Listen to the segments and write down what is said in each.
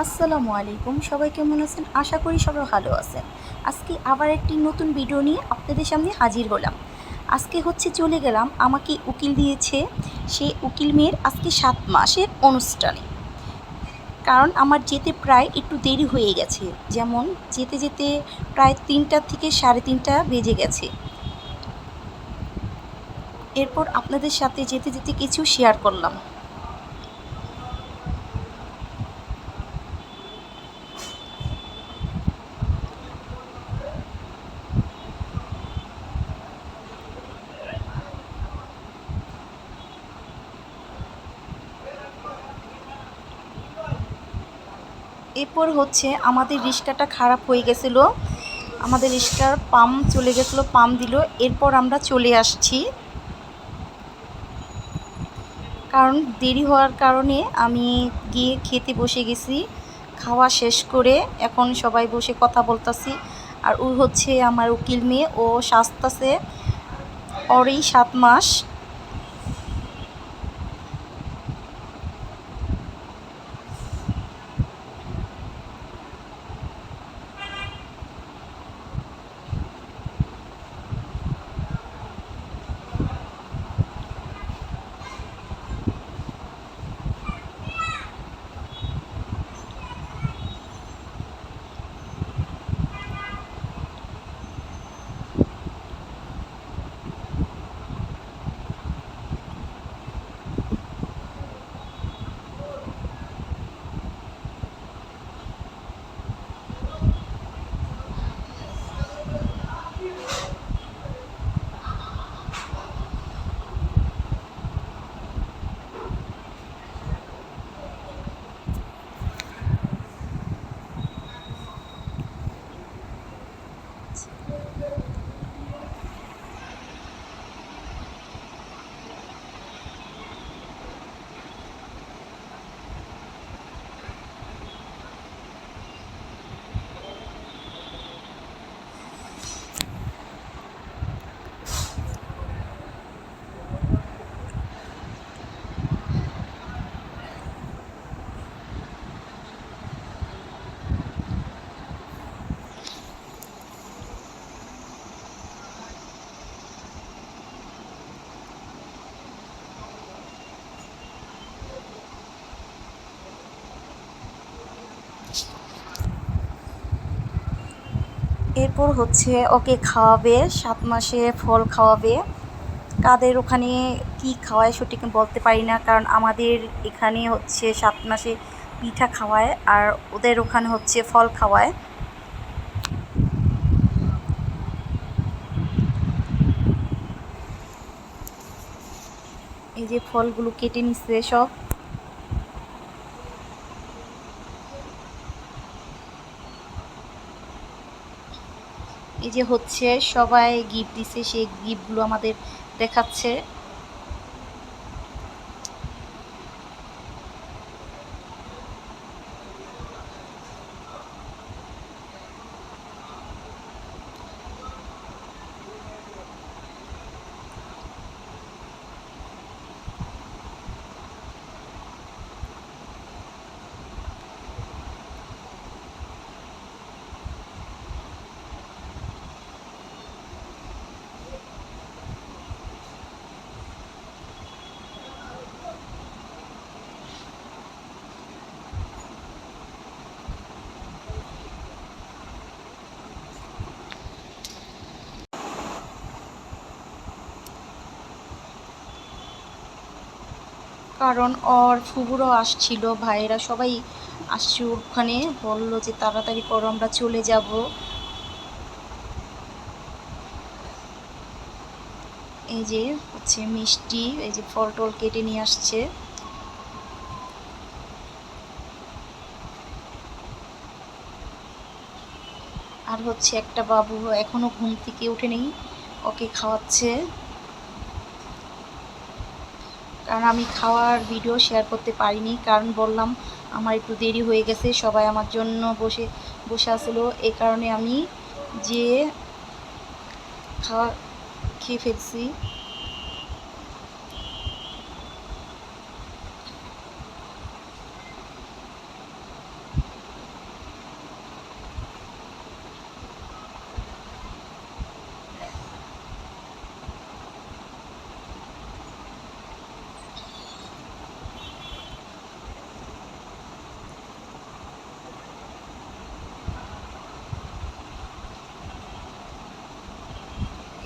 আসসালামু আলাইকুম। সবাই কেমন আছেন? আশা করি সবাই ভালো আছেন। আজকে আবার একটি নতুন ভিডিও নিয়ে আপনাদের সামনে হাজির হলাম। আজকে হচ্ছে চলে গেলাম আমাকে উকিল দিয়েছে সেই উকিল মেয়ের আজকে সাত মাসের অনুষ্ঠানে। কারণ আমার যেতে প্রায় একটু দেরি হয়ে গেছে। যেমন যেতে যেতে প্রায় তিনটা থেকে সাড়ে তিনটা বেজে গেছে। এরপর আপনাদের সাথে যেতে যেতে কিছু শেয়ার করলাম। এরপর হচ্ছে আমাদের রিক্সাটা খারাপ হয়ে গেছিল। আমাদের রিক্সার পাম্প চলে গেছিল পাম্প দিল। এরপর আমরা চলে আসছি। কারণ দেরি হওয়ার কারণে আমি গিয়ে খেতে বসে গেছি। খাওয়া শেষ করে এখন সবাই বসে কথা বলতাছি। আর ও হচ্ছে আমার উকিল মেয়ে, ও সাজতাছে ওরই সাত মাস। এরপর হচ্ছে ওকে খাওয়াবে, সাত মাসে ফল খাওয়াবে। কাদের ওখানে কি খাওয়ায় সঠিক বলতে পারি না, কারণ আমাদের এখানে হচ্ছে সাত মাসে পিঠা খাওয়ায় আর ওদের ওখানে হচ্ছে ফল খাওয়ায়। এই যে ফলগুলো কেটে নিচ্ছে সব। যে হচ্ছে সবাই গিফট দিছে সেই গিফটগুলো আমাদের দেখাচ্ছে। কারণ ওর ফুবুরও আসছিল, ভাইয়েরা সবাই আসছে ওখানে, বলল যে তাড়াতাড়ি করো, আমরা চলে যাব। এই যে হচ্ছে মিষ্টি, এই যে ফল টল কেটে নিয়ে আসছে। আর হচ্ছে একটা বাবু এখনও ঘুম থেকে উঠেনি ওকে খাওয়াচ্ছে। কারণ আমি খাওয়ার ভিডিও শেয়ার করতে পারিনি, কারণ বললাম আমার একটু দেরি হয়ে গেছে, সবাই আমার জন্য বসে বসে আসলো এ কারণে আমি যে খাওয়া খেয়ে ফেলছি।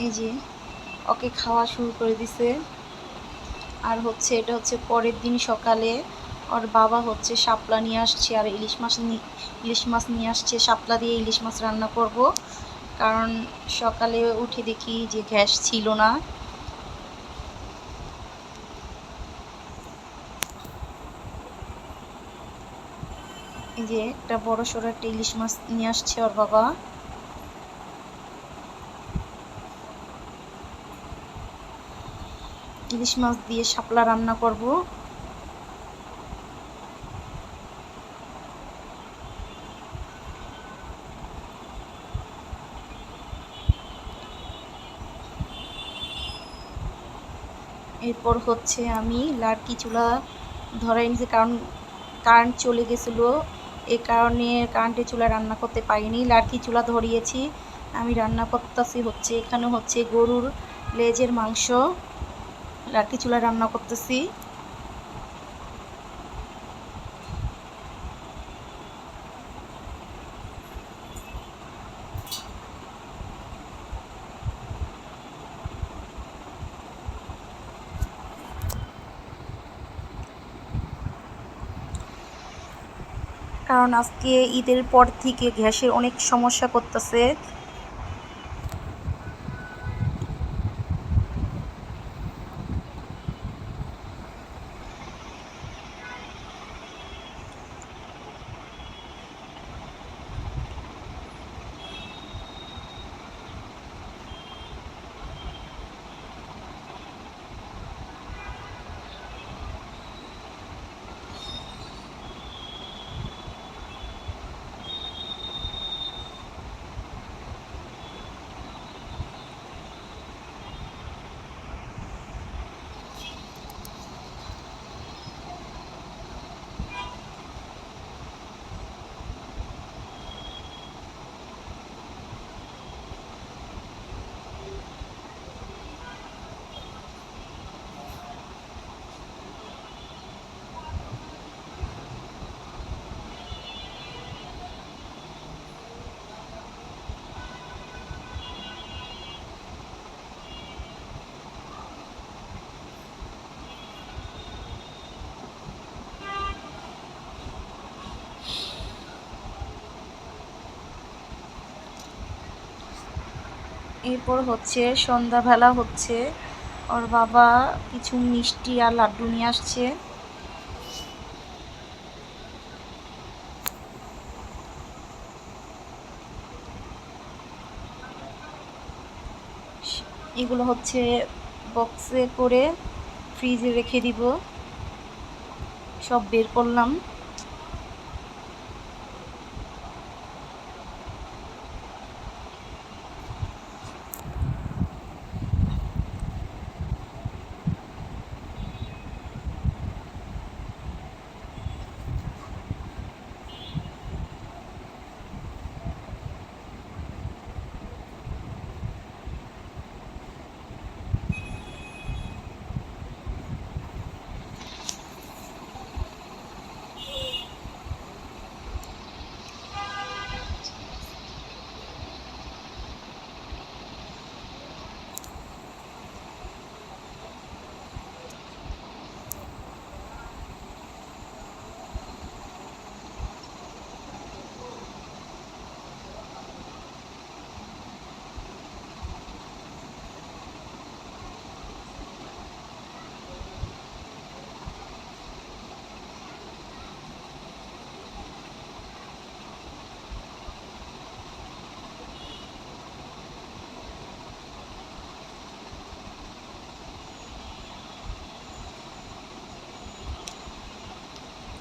এই যে, ওকে খাওয়া শুরু করে দিছে। আর হচ্ছে, এটা হচ্ছে পরের দিন সকালে ওর বাবা হচ্ছে শাপলা নিয়ে আসছে, আর ইলিশ মাছ ইলিশ মাছ নিয়ে আসছে। শাপলা দিয়ে ইলিশ মাছ রান্না করব। কারণ সকালে উঠে দেখি যে গ্যাস ছিল না। এই যে, একটা বড় সড়ো একটা ইলিশ মাছ নিয়ে আসছে ওর বাবা। ইলিশ মাছ দিয়ে শাপলা রান্না করব। এরপর হচ্ছে আমি লাড়কি চুলা ধরাই নিয়েছি কারণ কারেন্ট চলে গেছিল। এ কারণে কারেন্টে চুলা রান্না করতে পারিনি লাড়কি চুলা ধরিয়েছি। আমি রান্না করতেছি হচ্ছে, এখানে হচ্ছে গরুর লেজের মাংস। লাড়কি চুলা রান্না করতেছি। কারণ আজকে ঈদের পর থেকে গ্যাসের অনেক সমস্যা করতেছে। এরপর হচ্ছে সন্ধ্যাবেলা হচ্ছে, ওর বাবা কিছু মিষ্টি আর লাড্ডু নিয়ে আসছে। এগুলো হচ্ছে বক্সে করে ফ্রিজে রেখে দিব। সব বের করলাম।